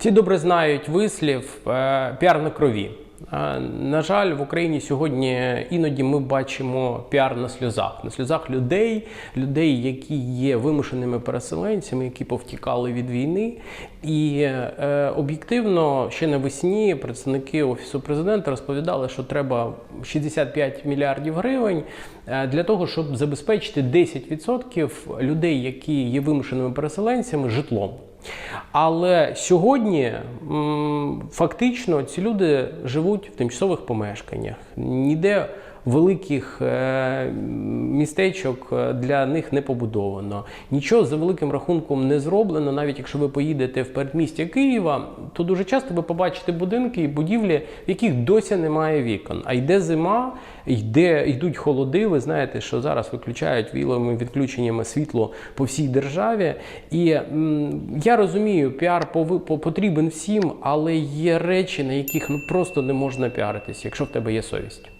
Всі добре знають вислів е, піар на крові. Е, На жаль, в Україні сьогодні іноді ми бачимо піар на сльозах, на сльозах людей, людей, які є вимушеними переселенцями, які повтікали від війни. І е, об'єктивно ще навесні представники офісу президента розповідали, що треба 65 мільярдів гривень е, для того, щоб забезпечити 10% людей, які є вимушеними переселенцями, житлом. Але сьогодні фактично ці люди живуть в тимчасових помешканнях. Ніде великих е, містечок е, для них не побудовано. Нічого за великим рахунком не зроблено. Навіть якщо ви поїдете в передмістя Києва, то дуже часто ви побачите будинки і будівлі, в яких досі немає вікон. А йде зима, йде, йдуть холоди. Ви знаєте, що зараз виключають віловими відключеннями світло по всій державі. І я розумію, піар потрібен всім, але є речі, на яких ну просто не можна піаритись, якщо в тебе є совість.